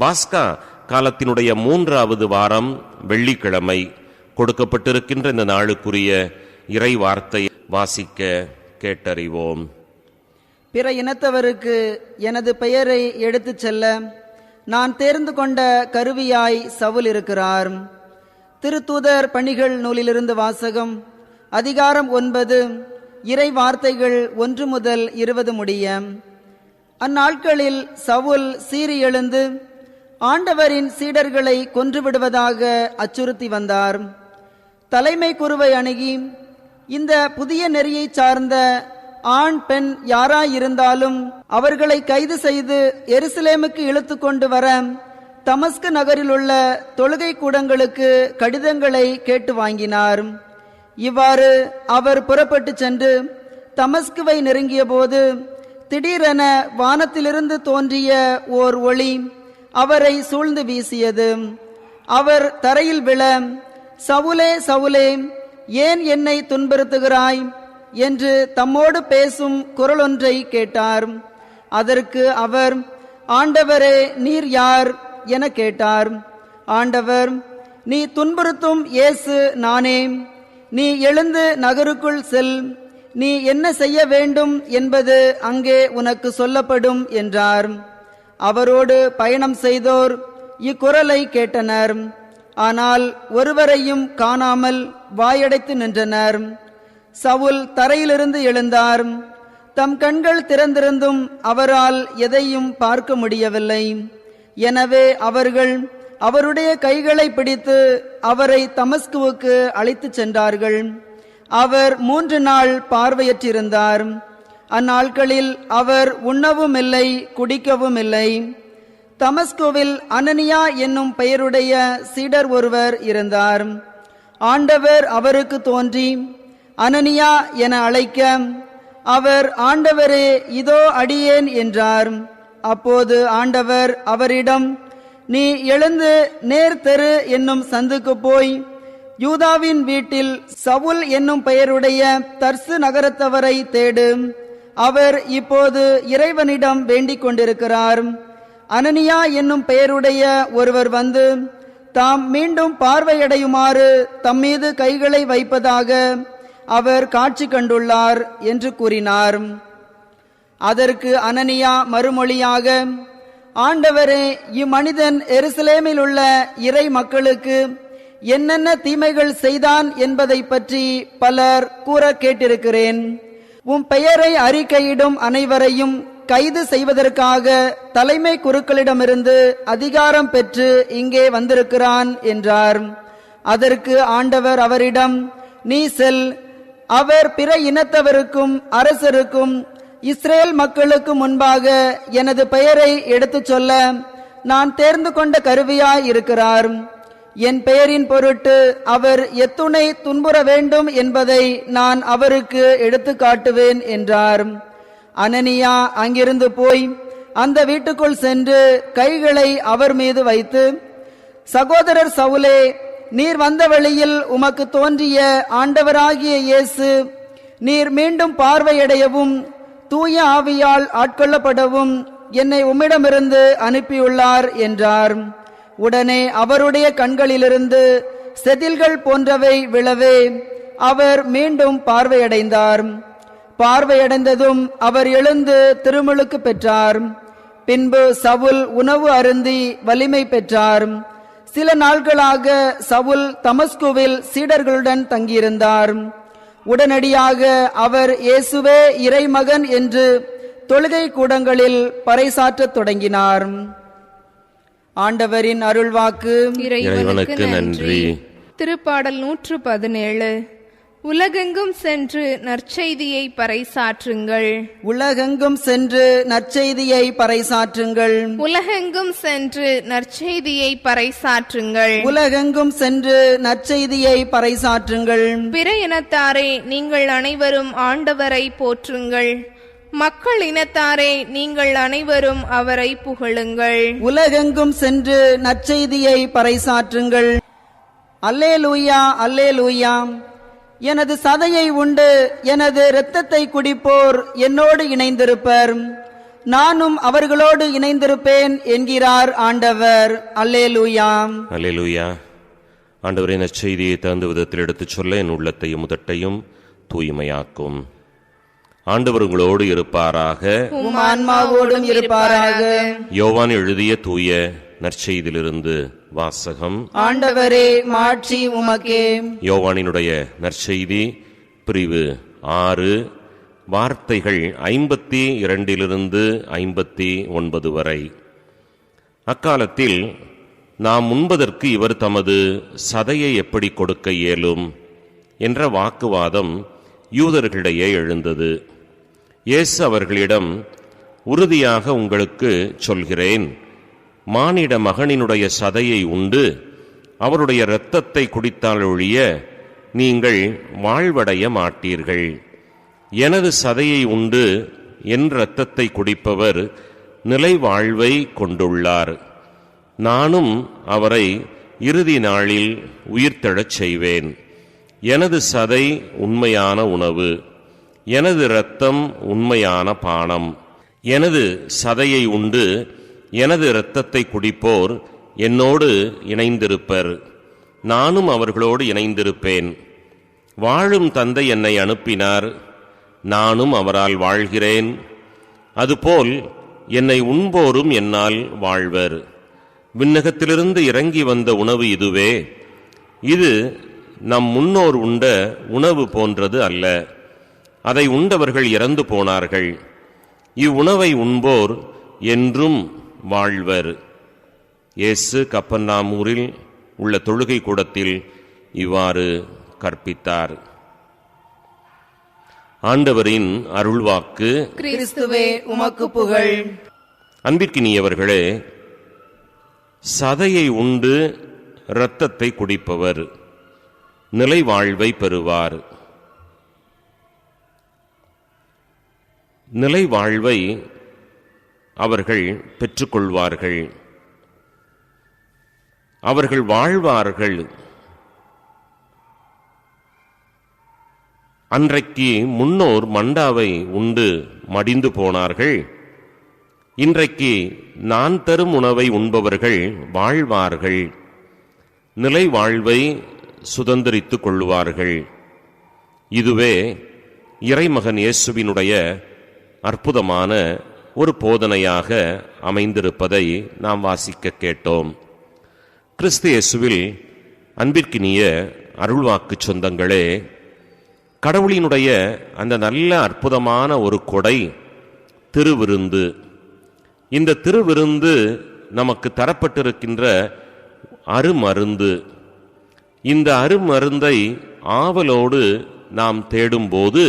பாஸ்கா காலத்தினுடைய மூன்றாவது வாரம் வெள்ளிக்கிழமை. கொடுக்கப்பட்டிருக்கின்ற இந்த நாளுக்குரிய இறை வார்த்தை வாசிக்க கேட்டறிவோம். பிற இனத்தவருக்கு எனது பெயரை எடுத்துச் செல்ல நான் தேர்ந்து கொண்ட கருவியாய் சவுல் இருக்கிறார். திருத்தூதர் பணிகள் நூலிலிருந்து வாசகம் அதிகாரம் ஒன்பது இறை வார்த்தைகள் ஒன்று முதல் இருபது முடிய. அந்நாட்களில் சவுல் சீறி எழுந்து ஆண்டவரின் சீடர்களை கொன்றுவிடுவதாக அச்சுறுத்தி வந்தார். தலைமை குருவை அணுகி இந்த புதிய நெறியைச் சார்ந்த ஆண் பெண் யாராயிருந்தாலும் அவர்களை கைது செய்து எருசலேமுக்கு இழுத்து கொண்டு வர தமஸ்கு நகரில் உள்ள தொழுகை கூடங்களுக்கு கடிதங்களை கேட்டு வாங்கினார். இவ்வாறு அவர் புறப்பட்டு சென்று தமஸ்குவை நெருங்கிய போது திடீரென வானத்திலிருந்து தோன்றிய ஓர் ஒளி அவரை சூழ்ந்து வீசியது. அவர் தரையில் விழ சவுலே சவுலே ஏன் என்னை துன்புறுத்துகிறாய் என்று தம்மோடு பேசும் குரலொன்றை கேட்டார். அதற்கு அவர் ஆண்டவரே நீர் யார் என கேட்டார். ஆண்டவர் நீ துன்புறுத்தும் இயேசு நானே. நீ எழுந்து நகருக்குள் செல். நீ என்ன செய்ய வேண்டும் என்பது அங்கே உனக்கு சொல்லப்படும் என்றார். அவரோடு பயணம் செய்தோர் இக்குரலை கேட்டனர். ஆனால் ஒருவரையும் காணாமல் வாயடைத்து நின்றனர். சவுல் தரையிலிருந்து எழுந்தார். தம் கண்கள் திறந்திருந்தும் அவரால் எதையும் பார்க்க முடியவில்லை. எனவே அவர்கள் அவருடைய கைகளை பிடித்து அவரை தமஸ்குவுக்கு அழைத்துச் சென்றார்கள். அவர் மூன்று நாள் பார்வையற்றிருந்தார். அந்நாட்களில் அவர் உண்ணவுமில்லை குடிக்கவுமில்லை. தமஸ்கோவில் தமஸ்குவில் அனனியா என்னும் பெயருடைய சீடர் ஒருவர் இருந்தார். ஆண்டவர் அவருக்கு தோன்றி அனனியா என அழைக்க அவர் ஆண்டவரே இதோ அடியேன் என்றார். அப்போது ஆண்டவர் அவரிடம் நீ எழுந்து நேர் தெரு என்னும் சந்துக்கு போய் யூதாவின் வீட்டில் சவுல் என்னும் பெயருடைய தர்சு நகரத்தவரை தேடு. அவர் இப்போது இறைவனிடம் வேண்டிக் கொண்டிருக்கிறார். அனனியா என்னும் பெயருடைய ஒருவர் வந்து தாம் மீண்டும் பார்வையடையுமாறு தம்மீது கைகளை வைப்பதாக அவர் காட்சி கண்டுள்ளார் என்று கூறினார். அதற்கு அனனியா மறுமொழியாக ஆண்டவரே இம்மனிதன் எருசலேமில் உள்ள இறை மக்களுக்கு என்னென்ன தீமைகள் செய்தான் என்பதை பற்றி பலர் கூற கேட்டிருக்கிறேன். உம் பெயரை அறிக்கையிடும் அனைவரையும் கைது செய்வதற்காக தலைமை குருக்களிடமிருந்து அதிகாரம் பெற்று இங்கே வந்திருக்கிறான் என்றார். அதற்கு ஆண்டவர் அவரிடம் நீ செல். அவர் பிற இனத்தவருக்கும் அரசருக்கும் இஸ்ரேல் மக்களுக்கு முன்பாக எனது பெயரை எடுத்துச் சொல்ல நான் தேர்ந்து கொண்ட கருவியாய் இருக்கிறார். என் பெயரின் பொருட்டு அவர் எத்துணை துன்புற வேண்டும் என்பதை நான் அவருக்கு எடுத்து காட்டுவேன் என்றார். அனனியா அங்கிருந்து போய் அந்த வீட்டுக்குள் சென்று கைகளை அவர் மீது வைத்து சகோதரர் சவுலே நீர் வந்த வழியில் உமக்கு தோன்றிய ஆண்டவராகிய இயேசு நீர் மீண்டும் பார்வையடையவும் தூய ஆவியால் ஆட்கொள்ளப்படவும் என்னை உம்மிடமிருந்து அனுப்பியுள்ளார் என்றார். உடனே அவருடைய கண்களிலிருந்து செதில்கள் போன்றவை விழவே அவர் மீண்டும் பார்வையடைந்தார். பார்வையடைந்ததும் அவர் எழுந்து திருமுழுக்கு பெற்றார். பின்பு சவுல் உணவு அருந்தி வலிமை பெற்றார். சில நாட்களாக சவுல் தமஸ்குவில் சீடர்களுடன் தங்கியிருந்தார். உடனடியாக அவர் இயேசுவே இறைமகன் என்று தொழுகை கூடங்களில் பறைசாற்றத் தொடங்கினார். ஆண்டவரின் அருள்வாக்கு. இறைவனுக்கு நன்றி. திருப்பாடல் நூற்று பதினேழு உலகெங்கும் சென்று நற்செய்தியை பறைசாற்றுங்கள். உலகெங்கும் சென்று நற்செய்தியை பறைசாற்றுங்கள். உலகெங்கும் சென்று நற்செய்தியை பறைசாற்றுங்கள். உலகெங்கும் சென்று நற்செய்தியை பறைசாற்றுங்கள். பிற இனத்தாரே நீங்கள் அனைவரும் ஆண்டவரை போற்றுங்கள். மக்கள் இனத்தாரே நீங்கள் அனைவரும் அவரை புகழுங்கள். உலகெங்கும் சென்று நற்செய்தியை பறைசாற்றுங்கள். அல்லேலூயா அல்லேலூயா. எனது சதையை உண்டு எனது இரத்தத்தை குடிப்போர் என்னோடு இணைந்திருப்பர். நானும் அவர்களோடு இணைந்திருப்பேன் என்கிறார் ஆண்டவர். அல்லேலூயாம் அல்லேலூயா. ஆண்டவரின் நற்செய்தியை தகுந்த விதத்தில் எடுத்துச் சொல்ல என் உள்ளத்தையும் முதட்டையும் தூய்மையாக்கும். ஆண்டவர் உங்களோடு இருப்பாராக. ஆன்மாவோடும் இருப்பாராக. யோவான் எழுதிய தூய நற்செய்தியிலிருந்து வாசகம். ஆண்டவரே மாட்சி உமக்கே. யோவானினுடைய நற்செய்தி பிரிவு ஆறு வார்த்தைகள் ஐம்பத்தி இரண்டிலிருந்து ஐம்பத்தி ஒன்பது வரை. அக்காலத்தில் நாம் உண்பதற்கு இவர் தமது சதையை எப்படி கொடுக்க இயலும்? என்ற வாக்குவாதம் யூதர்களிடையே எழுந்தது. இயேசு அவர்களிடம் உறுதியாக உங்களுக்கு சொல்கிறேன். மானிட மகனினுடைய சதையை உண்டு. அவருடைய இரத்தத்தை குடித்தால் ஒழிய நீங்கள் வாழ்வடைய மாட்டீர்கள். எனது சதையை உண்டு. என் இரத்தத்தை குடிப்பவர் நிலை வாழ்வை கொண்டுள்ளார். நானும் அவரை இறுதி நாளில் உயிர்த்தெழச் செய்வேன். எனது சதை உண்மையான உணவு. எனது இரத்தம் உண்மையான பானம். எனது சதையை உண்டு. எனது இரத்தத்தை குடிப்போர் என்னோடு இணைந்திருப்பர். நானும் அவர்களோடு இணைந்திருப்பேன். வாழும் தந்தை என்னை அனுப்பினார். நானும் அவரால் வாழ்கிறேன். அதுபோல் என்னை உண்போரும் என்னால் வாழ்வர். விண்ணகத்திலிருந்து இறங்கி வந்த உணவு இதுவே. இது நம் முன்னோர் உண்ட உணவு போன்றது அல்ல. அதை உண்டவர்கள் இறந்து போனார்கள். இவ்வுணவை உண்போர் என்றும் வாழ்வர். இயேசு கப்பன்னாமூரில் உள்ள தொழுகை கூடத்தில் இவ்வாறு கற்பித்தார். ஆண்டவரின் அருள்வாக்கு. கிறிஸ்துவே உமக்கு புகழ். அன்பிற்கினியவர்களே சதையை உண்டு இரத்தத்தை குடிப்பவர். நிலை வாழ்வை பெறுவார். நிலை வாழ்வை அவர்கள் பெற்றுக்கொள்வார்கள். அவர்கள் வாழ்வார்கள். அன்றைக்கு முன்னோர் மண்டாவை உண்டு மடிந்து போனார்கள். இன்றைக்கு நான் தரும் உணவை உண்பவர்கள் வாழ்வார்கள். நிலை வாழ்வை சுதந்திரித்துக் கொள்வார்கள். இதுவே இறைமகன் இயேசுவினுடைய அற்புதமான ஒரு போதனையாக அமைந்திருப்பதை நாம் வாசிக்க கேட்டோம். கிறிஸ்து இயேசுவில் அன்பிற்கினிய அருள்வாக்கு சொந்தங்களே கடவுளினுடைய அந்த நல்ல அற்புதமான ஒரு கொடை திருவிருந்து. இந்த திருவிருந்து நமக்கு தரப்பட்டிருக்கின்ற அருமருந்து. இந்த அருமருந்தை ஆவலோடு நாம் தேடும்போது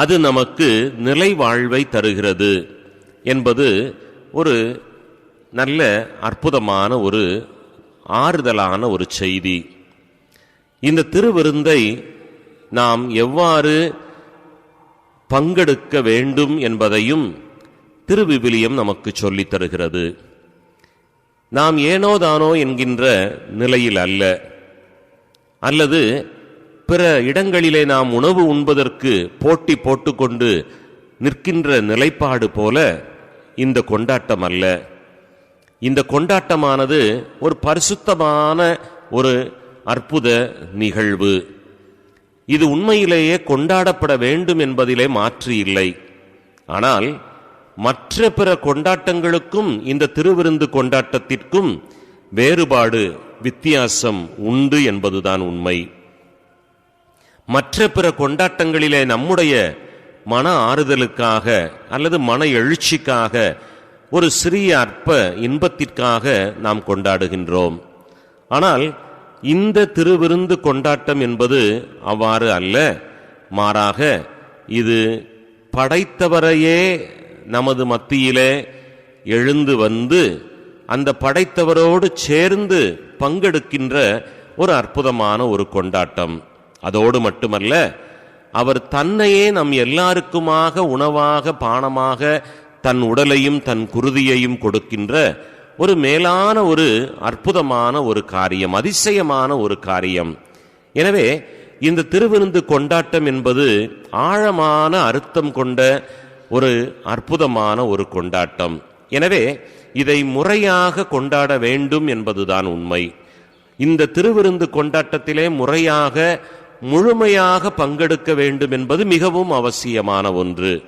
அது நமக்கு நிலை வாழ்வை தருகிறது என்பது ஒரு நல்ல அற்புதமான ஒரு ஆறுதலான ஒரு செய்தி. இந்த திருவிருந்தை நாம் எவ்வாறு பங்கெடுக்க வேண்டும் என்பதையும் திருவிவிலியம் நமக்கு சொல்லித் தருகிறது. நாம் ஏனோதானோ என்கின்ற நிலையில் அல்ல. அல்லது பிற இடங்களிலே நாம் உணவு உண்பதற்கு போட்டி போட்டுக்கொண்டு நிற்கின்ற நிலைப்பாடு போல இந்த கொண்டாட்டம் அல்ல. இந்த கொண்டாட்டமானது ஒரு பரிசுத்தமான ஒரு அற்புத நிகழ்வு. இது உண்மையிலேயே கொண்டாடப்பட வேண்டும் என்பதிலே மாற்று இல்லை. ஆனால் மற்ற பிற கொண்டாட்டங்களுக்கும் இந்த திருவிருந்து கொண்டாட்டத்திற்கும் வேறுபாடு வித்தியாசம் உண்டு என்பதுதான் உண்மை. மற்ற பிற கொண்டாட்டங்களிலே நம்முடைய மன ஆறுதலுக்காக அல்லது மன எழுச்சிக்காக ஒரு சிறிய அற்ப இன்பத்திற்காக நாம் கொண்டாடுகின்றோம். ஆனால் இந்த திருவிருந்து கொண்டாட்டம் என்பது அவ்வாறு அல்ல. மாறாக இது படைத்தவரையே நமது மத்தியிலே எழுந்து வந்து அந்த படைத்தவரோடு சேர்ந்து பங்கெடுக்கின்ற ஒரு அற்புதமான ஒரு கொண்டாட்டம். அதோடு மட்டுமல்ல அவர் தன்னையே நம் எல்லாருக்குமாக உணவாக பானமாக தன் உடலையும் தன் குருதியையும் கொடுக்கின்ற ஒரு மேலான ஒரு அற்புதமான ஒரு காரியம் அதிசயமான ஒரு காரியம். எனவே இந்த திருவிருந்து கொண்டாட்டம் என்பது ஆழமான அர்த்தம் கொண்ட ஒரு அற்புதமான ஒரு கொண்டாட்டம். எனவே இதை முறையாக கொண்டாட வேண்டும் என்பதுதான் உண்மை. இந்த திருவிருந்து கொண்டாட்டத்திலே முறையாக முழுமையாக பங்கெடுக்க வேண்டும் என்பது மிகவும் அவசியமான ஒன்று.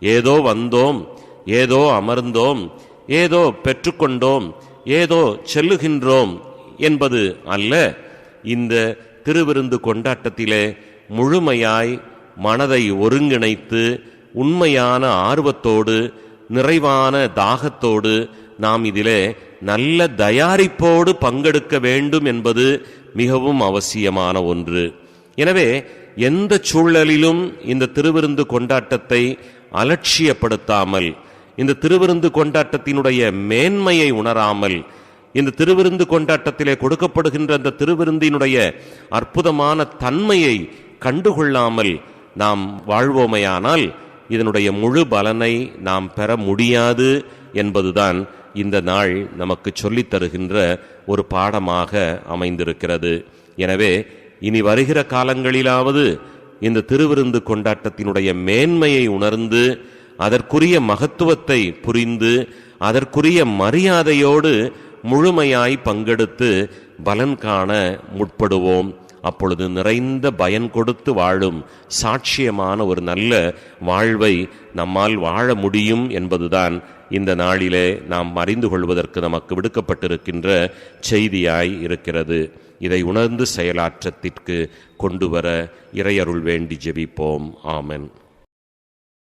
ஏதோ வந்தோம் ஏதோ அமர்ந்தோம் ஏதோ பெற்றுக்கொண்டோம் ஏதோ செல்லுகின்றோம் என்பது அல்ல. இந்த திருவிருந்து கொண்டாட்டத்திலே முழுமையாய் மனதை ஒருங்கிணைத்து உண்மையான ஆர்வத்தோடு நிறைவான தாகத்தோடு நாம் இதிலே நல்ல தயாரிப்போடு பங்கெடுக்க வேண்டும் என்பது மிகவும் அவசியமான ஒன்று. எனவே எந்த சூழலிலும் இந்த திருவிருந்து கொண்டாட்டத்தை அலட்சியப்படுத்தாமல் இந்த திருவிருந்து கொண்டாட்டத்தினுடைய மேன்மையை உணராமல் இந்த திருவிருந்து கொண்டாட்டத்திலே கொடுக்கப்படுகின்ற அந்த திருவிருந்தினுடைய அற்புதமான தன்மையை கண்டுகொள்ளாமல் நாம் வாழ்வோமையானால் இதனுடைய முழு பலனை நாம் பெற முடியாது என்பதுதான் இந்த நாள் நமக்கு சொல்லித் தருகின்ற ஒரு பாடமாக அமைந்திருக்கிறது. எனவே இனி வருகிற காலங்களிலாவது இந்த திருவிருந்து கொண்டாட்டத்தினுடைய மேன்மையை உணர்ந்து அதற்குரிய மகத்துவத்தை புரிந்து அதற்குரிய மரியாதையோடு முழுமையாய் பங்கெடுத்து பலன் காண முற்படுவோம். அப்பொழுது நிறைந்த பயன் கொடுத்து வாழும் சாட்சியமான ஒரு நல்ல வாழ்வை நம்மால் வாழ முடியும் என்பதுதான் இந்த நாளிலே நாம் அறிந்து கொள்வதற்கு நமக்கு விடுக்கப்பட்டிருக்கின்ற செய்தியாய் இருக்கிறது. இதை உணர்ந்து செயலாற்றத்திற்கு கொண்டு வர இறையருள் வேண்டி ஜெபிப்போம். ஆமன்.